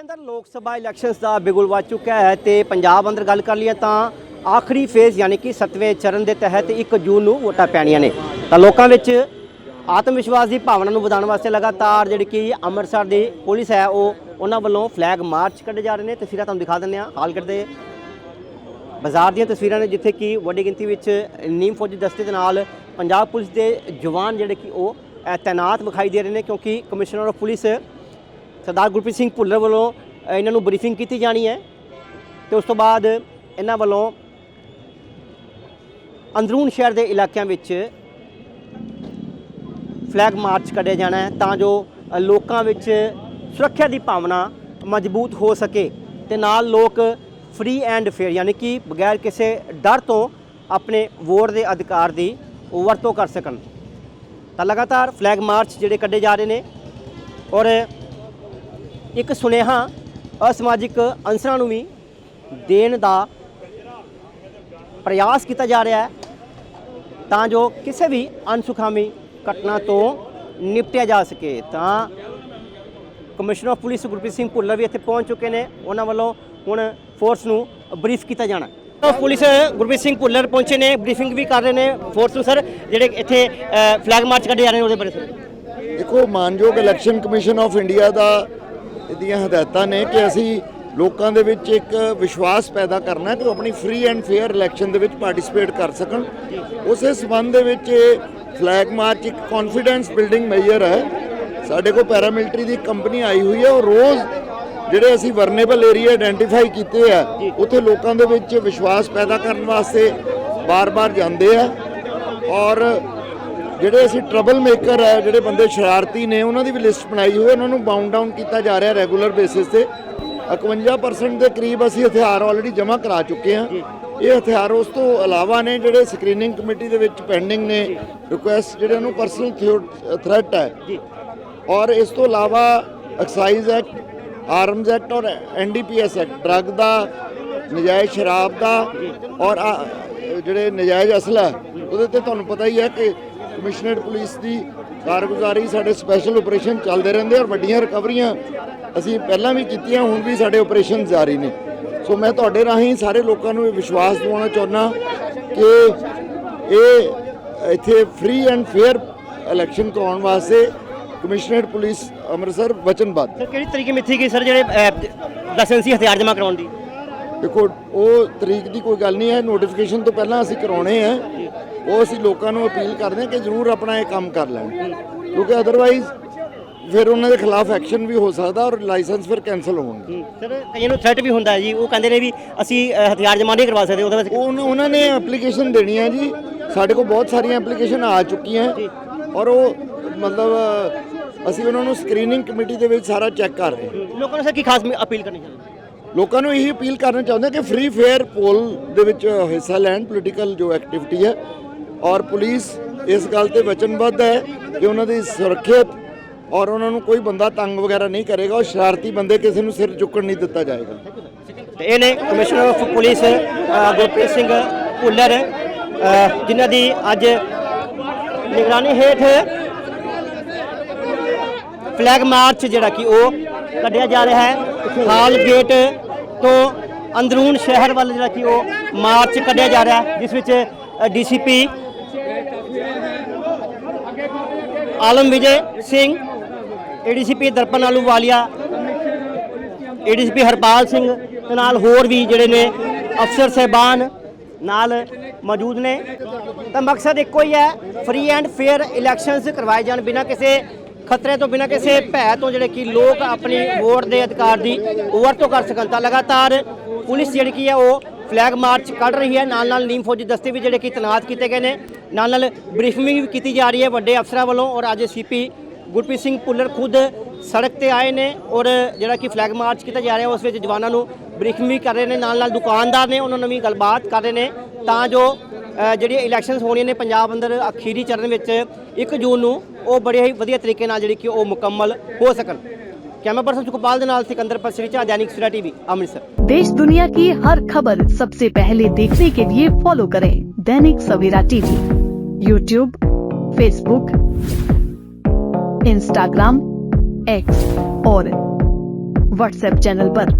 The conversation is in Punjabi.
ਅੰਦਰ ਲੋਕ ਸਭਾ ਇਲੈਕਸ਼ਨਸ ਦਾ ਬਿਗੁਲ ਵੱਜ ਚੁੱਕਾ ਹੈ ਤੇ ਪੰਜਾਬ ਅੰਦਰ ਗੱਲ ਕਰ ਲਈਏ ਤਾਂ ਆਖਰੀ ਫੇਜ਼ ਯਾਨੀ ਕਿ 7ਵੇਂ ਚਰਨ ਦੇ ਤਹਿਤ 1 ਜੂਨ ਨੂੰ ਵੋਟਾਂ ਪੈਣੀਆਂ ਨੇ। ਤਾਂ ਲੋਕਾਂ ਵਿੱਚ ਆਤਮ ਵਿਸ਼ਵਾਸ ਦੀ ਭਾਵਨਾ ਨੂੰ ਵਧਾਉਣ ਵਾਸਤੇ ਲਗਾਤਾਰ ਜਿਹੜੀ ਕਿ ਅੰਮ੍ਰਿਤਸਰ ਦੀ ਪੁਲਿਸ ਹੈ, ਉਹ ਉਹਨਾਂ ਵੱਲੋਂ ਫਲੈਗ ਮਾਰਚ ਕੱਢੇ ਜਾ ਰਹੇ ਨੇ। ਤਸਵੀਰਾਂ ਤੁਹਾਨੂੰ ਦਿਖਾ ਦਿੰਦੇ ਹਾਂ ਹਾਲ ਕਰਦੇ ਬਾਜ਼ਾਰ ਦੀਆਂ ਤਸਵੀਰਾਂ ਨੇ, ਜਿੱਥੇ ਕਿ ਵੱਡੀ ਗਿਣਤੀ ਵਿੱਚ ਨੀਮ ਫੌਜੀ ਦਸਤੇ ਦੇ ਨਾਲ ਪੰਜਾਬ ਪੁਲਿਸ ਦੇ ਜਵਾਨ ਜਿਹੜੇ ਕਿ ਉਹ ਤਾਇਨਾਤ ਵਿਖਾਈ ਦੇ ਰਹੇ ਨੇ, ਕਿਉਂਕਿ commissioner of police Sardar Gurpreet Singh Bhullar ਵੱਲੋਂ ਇਹਨਾਂ ਨੂੰ ਬਰੀਫਿੰਗ ਕੀਤੀ ਜਾਣੀ ਹੈ ਤੇ ਉਸ ਤੋਂ ਬਾਅਦ ਇਹਨਾਂ ਵੱਲੋਂ ਅੰਦਰੂਨ ਸ਼ਹਿਰ ਦੇ ਇਲਾਕਿਆਂ ਵਿੱਚ ਫਲੈਗ ਮਾਰਚ ਕੱਢਿਆ ਜਾਣਾ ਹੈ ਤਾਂ ਜੋ ਲੋਕਾਂ ਵਿੱਚ ਸੁਰੱਖਿਆ ਦੀ ਭਾਵਨਾ ਮਜ਼ਬੂਤ ਹੋ ਸਕੇ ਤੇ ਨਾਲ ਲੋਕ ਫ੍ਰੀ ਐਂਡ ਫੇਅਰ ਯਾਨੀ ਕਿ ਬਗੈਰ ਕਿਸੇ ਡਰ ਤੋਂ ਆਪਣੇ ਵੋਟ ਦੇ ਅਧਿਕਾਰ ਦੀ ਵਰਤੋਂ ਕਰ ਸਕਣ। ਤਾਂ ਲਗਾਤਾਰ ਫਲੈਗ ਮਾਰਚ ਜਿਹੜੇ ਕੱਢੇ ਜਾ ਰਹੇ ਨੇ ਔਰ ਇੱਕ ਸੁਨੇਹਾ ਅਸਮਾਜਿਕ ਅੰਸਰਾਂ ਨੂੰ ਵੀ ਦੇਣ ਦਾ ਪ੍ਰਯਾਸ ਕੀਤਾ ਜਾ ਰਿਹਾ ਹੈ, ਤਾਂ ਜੋ ਕਿਸੇ ਵੀ ਅਨਸੁਖਾਵੀ ਘਟਨਾ ਤੋਂ ਨਿਪਟਿਆ ਜਾ ਸਕੇ। ਤਾਂ commissioner of police Gurpreet Singh Bhullar ਵੀ ਇੱਥੇ ਪਹੁੰਚ ਚੁੱਕੇ ਨੇ। ਉਹਨਾਂ ਵੱਲੋਂ ਹੁਣ ਫੋਰਸ ਨੂੰ ਬਰੀਫ ਕੀਤਾ ਜਾਣਾ। ਪੁਲਿਸ ਗੁਰਪ੍ਰੀਤ ਸਿੰਘ ਭੁੱਲਰ ਪਹੁੰਚੇ ਨੇ। ਬਰੀਫਿੰਗ ਵੀ ਕਰ ਰਹੇ ਨੇ ਫੋਰਸ ਨੂੰ, ਸਰ, ਜਿਹੜੇ ਇੱਥੇ ਫਲੈਗ ਮਾਰਚ ਕੱਢੇ ਜਾ ਰਹੇ ਨੇ ਉਹਦੇ ਬਾਰੇ, ਸਰ। ਦੇਖੋ, ਮਾਨਯੋਗ ਇਲੈਕਸ਼ਨ ਕਮਿਸ਼ਨ ਆਫ ਇੰਡੀਆ ਦਾ ਦੀਆਂ ਹਦਾਇਤਾਂ ਨੇ ਕਿ ਅਸੀਂ ਲੋਕਾਂ ਦੇ ਵਿੱਚ ਇੱਕ ਵਿਸ਼ਵਾਸ ਪੈਦਾ ਕਰਨਾ ਕਿ ਉਹ ਆਪਣੀ ਫ੍ਰੀ ਐਂਡ ਫੇਅਰ ਇਲੈਕਸ਼ਨ ਦੇ ਵਿੱਚ ਪਾਰਟਿਸਿਪੇਟ ਕਰ ਸਕਣ। ਉਸੇ ਸਬੰਧ ਦੇ ਵਿੱਚ ਇਹ ਫਲੈਗ ਮਾਰਚ ਇੱਕ ਕੌਨਫੀਡੈਂਸ ਬਿਲਡਿੰਗ ਮੇਜਰ ਹੈ। ਸਾਡੇ ਕੋਲ ਪੈਰਾਮਿਲਟਰੀ ਦੀ ਕੰਪਨੀ ਆਈ ਹੋਈ ਹੈ। ਉਹ ਰੋਜ਼ ਜਿਹੜੇ ਅਸੀਂ ਵਰਨੇਬਲ ਏਰੀਆ ਆਇਡੈਂਟੀਫਾਈ ਕੀਤੇ ਆ, ਉੱਥੇ ਲੋਕਾਂ ਦੇ ਵਿੱਚ ਵਿਸ਼ਵਾਸ ਪੈਦਾ ਕਰਨ ਵਾਸਤੇ ਬਾਰ-ਬਾਰ ਜਾਂਦੇ ਆ। ਔਰ ਜਿਹੜੇ ਅਸੀਂ ਟਰਬਲ ਮੇਕਰ ਹੈ ਜਿਹੜੇ ਬੰਦੇ ਸ਼ਰਾਰਤੀ ਨੇ ਉਹਨਾਂ ਦੀ ਵੀ ਲਿਸਟ ਬਣਾਈ ਹੋਈ ਹੈ। ਉਹਨਾਂ ਨੂੰ ਬਾਉਂਡ ਡਾਊਨ ਕੀਤਾ ਜਾ ਰਿਹਾ ਰੈਗੂਲਰ ਬੇਸਿਸ ਤੇ। 51% ਦੇ ਕਰੀਬ ਅਸੀਂ ਹਥਿਆਰ ਆਲਰੇਡੀ ਜਮ੍ਹਾਂ ਕਰਾ ਚੁੱਕੇ ਹਾਂ। ਇਹ ਹਥਿਆਰ ਉਸ ਤੋਂ ਇਲਾਵਾ ਨੇ ਜਿਹੜੇ ਸਕਰੀਨਿੰਗ ਕਮੇਟੀ ਦੇ ਵਿੱਚ ਪੈਂਡਿੰਗ ਨੇ। ਰਿਕੁਐਸਟ ਜਿਹੜੇ ਉਹਨੂੰ ਪਰਸਨਲ ਥ੍ਰੈਟ ਹੈ। ਔਰ ਇਸ ਤੋਂ ਇਲਾਵਾ ਐਕਸਾਈਜ਼ ਐਕਟ ਆਰਮਜ਼ ਐਕਟ ਔਰ ਐਨਡੀਪੀਐਸ ਐਕਟ ਡਰੱਗ ਦਾ ਨਜਾਇਜ਼ ਸ਼ਰਾਬ ਦਾ ਔਰ ਜਿਹੜੇ ਨਜਾਇਜ਼ ਅਸਲਾ ਉਹਦੇ ਤੇ ਤੁਹਾਨੂੰ ਪਤਾ ਹੀ ਹੈ ਕਿ ਕਮਿਸ਼ਨਰੇਟ ਪੁਲਿਸ ਦੀ ਕਾਰਗੁਜ਼ਾਰੀ ਸਾਡੇ ਸਪੈਸ਼ਲ ਆਪਰੇਸ਼ਨ ਚੱਲਦੇ ਰਹਿੰਦੇ ਔਰ ਵੱਡੀਆਂ ਰਿਕਵਰੀਆਂ ਅਸੀਂ ਪਹਿਲਾਂ ਵੀ ਕੀਤੀਆਂ ਹੁਣ ਵੀ ਸਾਡੇ ਆਪਰੇਸ਼ਨ ਜਾਰੀ ਨੇ। ਸੋ ਮੈਂ ਤੁਹਾਡੇ ਰਾਹੀਂ ਸਾਰੇ ਲੋਕਾਂ ਨੂੰ ਇਹ ਵਿਸ਼ਵਾਸ ਦਿਵਾਉਣਾ ਚਾਹੁੰਦਾ ਕਿ ਇਹ ਇੱਥੇ ਫ੍ਰੀ ਐਂਡ ਫੇਅਰ ਇਲੈਕਸ਼ਨ ਕਰਾਉਣ ਵਾਸਤੇ ਕਮਿਸ਼ਨਰੇਟ ਪੁਲਿਸ ਅੰਮ੍ਰਿਤਸਰ ਵਚਨਬੱਧ ਸਰ ਕਿਹੜੀ ਤਰੀਕੇ ਮਿੱਥੀ ਗਈ ਸਰ ਜਿਹੜੇ ਲਾਇਸੈਂਸੀ ਹਥਿਆਰ ਜਮ੍ਹਾਂ ਕਰਾਉਣ ਦੀ? ਦੇਖੋ ਉਹ ਤਰੀਕ ਦੀ ਕੋਈ ਗੱਲ ਨਹੀਂ ਹੈ ਨੋਟੀਫਿਕੇਸ਼ਨ ਤੋਂ ਪਹਿਲਾਂ ਅਸੀਂ ਕਰਾਉਣੇ ਆ। ਉਹ ਅਸੀਂ ਲੋਕਾਂ ਨੂੰ ਅਪੀਲ ਕਰਦੇ ਹਾਂ ਕਿ ਜ਼ਰੂਰ ਆਪਣਾ ਇਹ ਕੰਮ ਕਰ ਲੈਣ। ਕਿਉਂਕਿ ਅਦਰਵਾਈਜ਼ ਫਿਰ ਉਹਨਾਂ ਦੇ ਖਿਲਾਫ ਐਕਸ਼ਨ ਵੀ ਹੋ ਸਕਦਾ ਔਰ ਲਾਇਸੈਂਸ ਫਿਰ ਕੈਨਸਲ ਹੋਣਗੇ। ਸਰ ਕਈਆਂ ਨੂੰ ਥ੍ਰੈਟ ਵੀ ਹੁੰਦਾ ਹੈ ਜੀ। ਉਹ ਕਹਿੰਦੇ ਨੇ ਵੀ ਅਸੀਂ ਅ, ਹਥਿਆਰ ਜਮ੍ਹਾਂ ਨਹੀਂ ਕਰਵਾ ਸਕਦੇ ਉਹਦੇ ਉਹ ਉਹਨਾਂ- ਉਹਨਾਂ ਨੇ ਐਪਲੀਕੇਸ਼ਨ ਦੇਣੀ ਹੈ ਜੀ। ਸਾਡੇ ਕੋਲ ਬਹੁਤ ਸਾਰੀਆਂ ਐਪਲੀਕੇਸ਼ਨ ਆ ਚੁੱਕੀਆਂ। ਔਰ ਉਹ ਮਤਲਬ ਅਸੀਂ ਉਹਨਾਂ ਨੂੰ ਸਕਰੀਨਿੰਗ ਕਮੇਟੀ ਦੇ ਵਿੱਚ ਸਾਰਾ ਚੈੱਕ ਕਰ ਰਹੇ ਹਾਂ। ਲੋਕਾਂ ਨੂੰ ਸਰ ਕੀ ਖਾਸ ਅਪੀਲ ਕਰਨੀ ਚਾਹੁੰਦੇ? ਲੋਕਾਂ ਨੂੰ ਇਹੀ ਅਪੀਲ ਕਰਨਾ ਚਾਹੁੰਦੇ ਹਾਂ ਕਿ ਫ੍ਰੀ ਫੇਅਰ ਪੋਲ ਦੇ ਵਿੱਚ ਹਿੱਸਾ ਲੈਣ। ਪੋਲੀਟੀਕਲ ਜੋ ਐਕਟੀਵਿਟੀ ਹੈ ਔਰ ਪੁਲਿਸ ਇਸ ਗੱਲ ਤੇ ਵਚਨਬੱਧ ਹੈ ਕਿ ਉਹਨਾਂ ਦੀ ਸੁਰੱਖਿਅਤ ਔਰ ਉਹਨਾਂ ਨੂੰ ਕੋਈ ਬੰਦਾ ਤੰਗ ਵਗੈਰਾ ਨਹੀਂ ਕਰੇਗਾ ਔਰ ਸ਼ਰਾਰਤੀ ਬੰਦੇ ਕਿਸੇ ਨੂੰ ਸਿਰ ਚੁੱਕਣ ਨਹੀਂ ਦਿੱਤਾ ਜਾਏਗਾ। ਤੇ ਇਹ ਨੇ commissioner of police Gurpreet Singh Bhullar ਜਿਨ੍ਹਾਂ ਦੀ ਅੱਜ ਨਿਗਰਾਨੀ ਹੇਠ ਫਲੈਗ ਮਾਰਚ ਜਿਹੜਾ ਕਿ ਉਹ ਕੱਢਿਆ ਜਾ ਰਿਹਾ ਹੈ। ਹਾਲ ਗੇਟ ਤੋਂ ਅੰਦਰੂਨ ਸ਼ਹਿਰ ਵੱਲ ਜਿਹੜਾ ਕਿ ਉਹ ਮਾਰਚ ਕੱਢਿਆ ਜਾ ਰਿਹਾ, ਜਿਸ ਵਿੱਚ DCP Alam Vijay Singh ADCP Darpan Ahluwalia ADCP Harpal Singh ਤੇ ਨਾਲ ਹੋਰ ਵੀ ਜਿਹੜੇ ਨੇ ਅਫਸਰ ਸਹਿਬਾਨ ਨਾਲ ਮੌਜੂਦ ਨੇ। ਤਾਂ ਮਕਸਦ ਇੱਕੋ ਹੀ ਹੈ ਫ੍ਰੀ ਐਂਡ ਫੇਅਰ ਇਲੈਕਸ਼ਨਸ ਕਰਵਾਏ ਜਾਣ ਬਿਨਾਂ ਕਿਸੇ ਖਤਰੇ ਤੋਂ, ਬਿਨਾਂ ਕਿਸੇ ਭੈ ਤੋਂ, ਜਿਹੜੇ ਕਿ ਲੋਕ ਆਪਣੀ ਵੋਟ ਦੇ ਅਧਿਕਾਰ ਦੀ ਵਰਤੋਂ ਕਰ ਸਕਣ। ਤਾਂ ਲਗਾਤਾਰ ਪੁਲਿਸ ਜਿਹੜੀ ਕੀ ਹੈ, ਉਹ ਫਲੈਗ ਮਾਰਚ ਕੱਢ ਰਹੀ ਹੈ। ਨਾਲ ਨਾਲ ਨੀਮ ਫੌਜੀ ਦਸਤੇ ਵੀ ਜਿਹੜੇ ਕਿ ਤੈਨਾਤ ਕੀਤੇ ਗਏ ਨੇ। ਨਾਲ ਨਾਲ ਬਰੀਫਿੰਗ ਵੀ ਕੀਤੀ ਜਾ ਰਹੀ ਹੈ ਵੱਡੇ ਅਫਸਰਾਂ ਵੱਲੋਂ ਔਰ ਅੱਜ ਸੀਪੀ ਗੁਰਪ੍ਰੀਤ ਸਿੰਘ ਭੁੱਲਰ ਖੁਦ ਸੜਕ ਤੇ ਆਏ ਨੇ ਔਰ ਜਿਹੜਾ ਕਿ ਫਲੈਗ ਮਾਰਚ ਕੀਤਾ ਜਾ ਰਿਹਾ ਉਸ ਵਿੱਚ ਜਵਾਨਾਂ ਨੂੰ ਬਰੀਫਿੰਗ ਵੀ ਕਰ ਰਹੇ ਨੇ। ਨਾਲ ਨਾਲ ਦੁਕਾਨਦਾਰ ਨੇ ਉਹਨਾਂ ਨਾਲ ਵੀ ਗੱਲਬਾਤ ਕਰ ਰਹੇ ਨੇ। ਤਾਂ ਜੋ ਜਿਹੜੀਆਂ ਇਲੈਕਸ਼ਨਸ ਹੋਣੀਆਂ ਨੇ ਪੰਜਾਬ ਅੰਦਰ ਅਖੀਰੀ ਚਰਨ ਵਿੱਚ 1 ਜੂਨ ਨੂੰ, ਉਹ ਬੜੇ ਹੀ ਵਧੀਆ ਤਰੀਕੇ ਨਾਲ ਜਿਹੜੀ ਕਿ ਉਹ ਮੁਕੰਮਲ ਹੋ ਸਕਣ। कैमरा पर्सन सुखपाल सिकंदर दैनिक सूर्या टीवी, अमृतसर। देश दुनिया की हर खबर सबसे पहले देखने के लिए फॉलो करें Dainik Savera TV. YouTube Facebook Instagram X और व्हाट्सएप चैनल पर।